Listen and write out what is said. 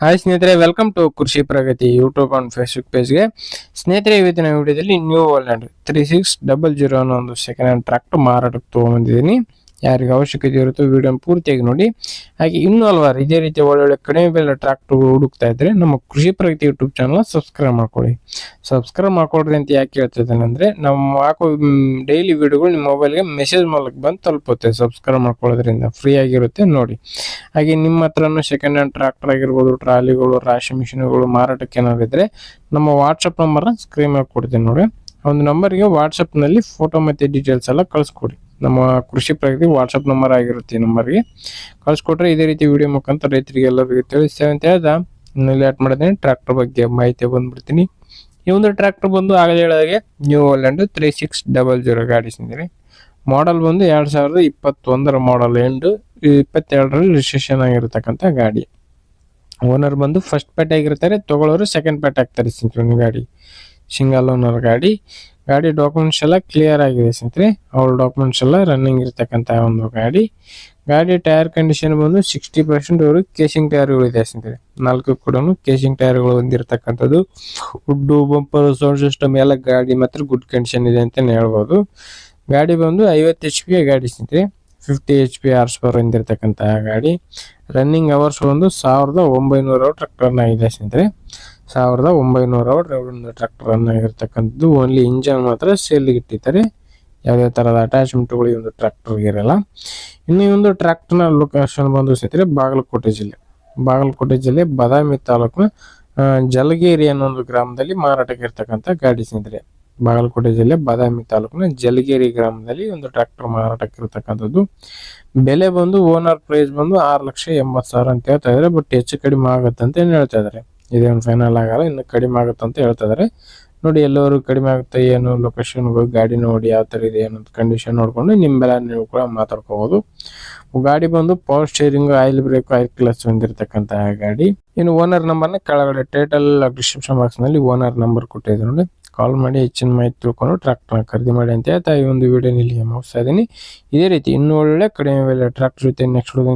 Hi ಸ್ನೇಹಿತರೆ welcome to Krishi Pragati YouTube and Facebook ಪೇಜ್ಗೆ ಸ್ನೇಹಿತರೆ, ಇವತ್ತಿನ ವಿಡಿಯೋದಲ್ಲಿ new world three six double zero ಅನ್ನೋ ಒಂದು ಸೆಕೆಂಡ್ ಹ್ಯಾಂಡ್ ಟ್ರ್ಯಾಕ್ಟರ್ ಮಾರಾಟಕ್ಕೆ ತೊಗೊಂಬಂದಿದ್ದೀನಿ ಯಾರಿಗೆ ಅವಶ್ಯಕತೆ ಇರುತ್ತೋ ವಿಡಿಯೋನ ಪೂರ್ತಿಯಾಗಿ ನೋಡಿ. ಹಾಗೆ ಇನ್ನೂ ಹಲವಾರು ಇದೇ ರೀತಿ ಒಳ್ಳೊಳ್ಳೆ ಕಡಿಮೆ ಬೆಲೆ ಟ್ರ್ಯಾಕ್ಟರ್ ಹುಡುಕ್ತಾ ಇದ್ರೆ ನಮ್ಮ Krishi Pragati YouTube channel subscribe ಮಾಡ್ಕೊಳ್ಳಿ. ಸಬ್ಸ್ಕ್ರೈಬ್ ಮಾಡ್ಕೊಡ್ರಿ ಅಂತ ಯಾಕೆ ಹೇಳ್ತಿದ್ದೇನೆ ಅಂದ್ರೆ ನಮ್ಮ ಹಾಕೋ ಡೈಲಿ ವಿಡಿಯೋಗಳು ನಿಮ್ಮ ಮೊಬೈಲ್ಗೆ ಮೆಸೇಜ್ ಮೂಲಕ ಬಂದು ತಲುಪುತ್ತೆ. ಸಬ್ಸ್ಕ್ರೈಬ್ ಮಾಡ್ಕೊಳ್ಳೋದ್ರಿಂದ ಫ್ರೀ ಆಗಿರುತ್ತೆ ನೋಡಿ. ಹಾಗೆ ನಿಮ್ಮ ಹತ್ರನೂ ಸೆಕೆಂಡ್ ಹ್ಯಾಂಡ್ ಟ್ರ್ಯಾಕ್ಟರ್ ಆಗಿರ್ಬೋದು ಟ್ರಾಲಿಗಳು ರಾಶಿ ಮಿಷಿನ್ಗಳು ಮಾರಾಟಕ್ಕೆ ಏನಾದ್ರು ಇದ್ರೆ ನಮ್ಮ ವಾಟ್ಸಪ್ ನಂಬರ್ನ ಸ್ಕ್ರೀನ್ ಮೇಲೆ ಕೊಡ್ತೀನಿ ನೋಡಿ. ಒಂದು ನಂಬರ್ಗೆ ವಾಟ್ಸಪ್ನಲ್ಲಿ ಫೋಟೋ ಮತ್ತು ಡೀಟೇಲ್ಸ್ ಎಲ್ಲ ಕಳಿಸ್ಕೊಡಿ. ನಮ್ಮ ಕೃಷಿ ಪ್ರಗತಿ ವಾಟ್ಸಪ್ ನಂಬರ್ ಆಗಿರುತ್ತೆ ಈ ನಂಬರ್ಗೆ ಕಳಿಸ್ಕೊಟ್ರೆ ಇದೇ ರೀತಿ ವಿಡಿಯೋ ಮುಖಾಂತರ ರೈತರಿಗೆ ಎಲ್ಲರಿಗೂ ತಿಳಿಸ್ತೇವೆ ಅಂತ ಹೇಳ್ದ ಇನ್ನು ಲೇಟ್ ಮಾಡಿದ್ದೀನಿ ಟ್ರ್ಯಾಕ್ಟರ್ ಬಗ್ಗೆ ಮಾಹಿತಿ ಬಂದ್ಬಿಡ್ತೀನಿ. ಈ ಒಂದು ಟ್ರ್ಯಾಕ್ಟರ್ ಬಂದು ಆಗಲೇ ಹೇಳಿದಾಗೆ new Holland three six double zero ಗಾಡಿ ಸಿಂದಿರಿ ಮಾಡಲ್ ಬಂದು ಎರಡು ಸಾವಿರದ ಇಪ್ಪತ್ತೊಂದರ ಮಾಡಲ್ ಎಂಡು ಇಪ್ಪತ್ತೆರಡರಲ್ಲಿ ರಿಜಿಸ್ಟ್ರೇಷನ್ ಆಗಿರತಕ್ಕಂಥ ಗಾಡಿ. ಓನರ್ ಬಂದು ಫಸ್ಟ್ ಪೇಟೆ ಆಗಿರ್ತಾರೆ, ತಗೊಳ್ಳೋರು ಸೆಕೆಂಡ್ ಪೇಟೆ ಆಗ್ತಾರೆ ಸ್ನೇಹಿತರೆ ಗಾಡಿ. ಸಿಂಗಲ್ ಓನರ್ ಗಾಡಿ. ಗಾಡಿ ಡಾಕ್ಯುಮೆಂಟ್ಸ್ ಎಲ್ಲ ಕ್ಲಿಯರ್ ಆಗಿದೆ ಸ್ನೇಹಿತರೆ. ಅವ್ರ ಡಾಕ್ಯುಮೆಂಟ್ಸ್ ಎಲ್ಲ ರನ್ನಿಂಗ್ ಇರತಕ್ಕಂಥ ಒಂದು ಗಾಡಿ. ಗಾಡಿ ಟೈರ್ ಕಂಡೀಷನ್ ಬಂದು ಸಿಕ್ಸ್ಟಿ ಪರ್ಸೆಂಟ್ ಅವರು ಕೇಸಿಂಗ್ ಟೈರ್ಗಳು ಇದೆ ಸ್ನೇಹಿತರೆ. ನಾಲ್ಕು ಕೂಡ ಕೇಸಿಂಗ್ ಟೈರ್ಗಳು ಹೊಂದಿರತಕ್ಕಂಥದ್ದು. ಉಡ್ಡು ಬಂಪರ್ ಸೌಂಡ್ ಸಿಸ್ಟಮ್ ಎಲ್ಲ ಗಾಡಿ ಮಾತ್ರ ಗುಡ್ ಕಂಡೀಷನ್ ಇದೆ ಅಂತಲೇ ಹೇಳ್ಬೋದು. ಗಾಡಿ ಬಂದು ಐವತ್ತು ಎಚ್ ಪಿ ಗಾಡಿ ಸ್ನೇಹಿತರೆ. Fifty H P horsepower ಹೊಂದಿರತಕ್ಕಂತಹ ಗಾಡಿ. ರನ್ನಿಂಗ್ ಅವರ್ಸ್ ಒಂದು ಸಾವಿರದ ಒಂಬೈನೂರು ಟ್ರಕ್ಟರ್ನ ಇದೆ ಸ್ನೇಹಿತರೆ. ಸಾವಿರದ ಒಂಬೈನೂರ ಒಂದು ಟ್ರ್ಯಾಕ್ಟರ್ ರನ್ ಆಗಿರ್ತಕ್ಕಂಥದ್ದು. ಓನ್ಲಿ ಇಂಜನ್ ಮಾತ್ರ ಸೇಲ್ಗೆ ಇಟ್ಟಿದ್ದಾರೆ. ಯಾವುದೇ ಥರದ ಅಟ್ಯಾಚ್ಮೆಂಟ್ಗಳು ಈ ಒಂದು ಟ್ರ್ಯಾಕ್ಟರ್ಗೆ ಇರಲ್ಲ. ಇನ್ನು ಈ ಒಂದು ಟ್ರ್ಯಾಕ್ಟರ್ನ ಲೊಕೇಶನ್ ಬಂದು ಸ್ನೇಹಿತರೆ ಬಾಗಲಕೋಟೆ ಜಿಲ್ಲೆ. ಬಾಗಲಕೋಟೆ ಜಿಲ್ಲೆ ಬಾದಾಮಿ ತಾಲೂಕಿನ ಜಲಗೇರಿ ಅನ್ನೋ ಒಂದು ಗ್ರಾಮದಲ್ಲಿ ಮಾರಾಟಕ್ಕೆ ಇರ್ತಕ್ಕಂಥ ಗಾಡಿ ಸ್ನೇಹಿತರೆ. ಬಾಗಲಕೋಟೆ ಜಿಲ್ಲೆ ಬಾದಾಮಿ ತಾಲೂಕಿನ ಜಲಗೇರಿ ಗ್ರಾಮದಲ್ಲಿ ಒಂದು ಟ್ರ್ಯಾಕ್ಟರ್ ಮಾರಾಟಕ್ಕೆ ಇರತಕ್ಕಂಥದ್ದು. ಬೆಲೆ ಬಂದು ಓನರ್ ಪ್ರೈಸ್ ಬಂದು ಆರು ಲಕ್ಷ ಎಂಬತ್ತು ಸಾವಿರ ಅಂತ ಹೇಳ್ತಾ ಇದ್ದಾರೆ. ಬಟ್ ಹೆಚ್ಚು ಕಡಿಮೆ ಆಗುತ್ತೆ ಅಂತ ಹೇಳ್ತಾ ಇದ್ದಾರೆ. ಇದೇನು ಫೈನಲ್ ಆಗಲ್ಲ, ಇನ್ನು ಕಡಿಮೆ ಆಗುತ್ತೆ ಅಂತ ಹೇಳ್ತಾ ಇದ್ದಾರೆ ನೋಡಿ, ಎಲ್ಲರೂ ಕಡಿಮೆ ಆಗುತ್ತೆ, ಏನು ಲೊಕೇಶನ್ ಹೋಗಿ ಗಾಡಿ ನೋಡಿ ಯಾವ ಥರ ಇದೆ ಏನಂತ ಕಂಡೀಷನ್ ನೋಡ್ಕೊಂಡು ನಿಮ್ಮೆಲ್ಲ ನೀವು ಕೂಡ ಮಾತಾಡ್ಕೋಬೋದು. ಗಾಡಿ ಬಂದು power steering oil brake oil clutch ಹೊಂದಿರತಕ್ಕಂತಹ ಗಾಡಿ. ಇನ್ನು ಓನರ್ ನಂಬರ್ನ ಕೆಳಗಡೆ ಟೈಟಲ್ ಡಿಸ್ಕ್ರಿಪ್ಷನ್ ಬಾಕ್ಸ್ನಲ್ಲಿ ಓನರ್ ನಂಬರ್ ಕೊಟ್ಟಿದ್ರು ನೋಡಿ. ಕಾಲ್ ಮಾಡಿ ಹೆಚ್ಚಿನ ಮಾಹಿತಿ ತಿಳ್ಕೊಂಡು ಟ್ರ್ಯಾಕ್ಟರ್ನ ಖರೀದಿ ಮಾಡಿ ಅಂತ ಹೇಳ್ತಾ ಈ ಒಂದು ವಿಡಿಯೋ ಇಲ್ಲಿಗೆ ಮುಗಿಸ್ತಾ ಇದ್ದೀನಿ. ಇದೇ ರೀತಿ ಇನ್ನೂ ಒಳ್ಳೆ ಕಡಿಮೆ ಬೆಲೆ ಟ್ರ್ಯಾಕ್ಟರ್ ಜೊತೆ ನೆಕ್ಸ್ಟ್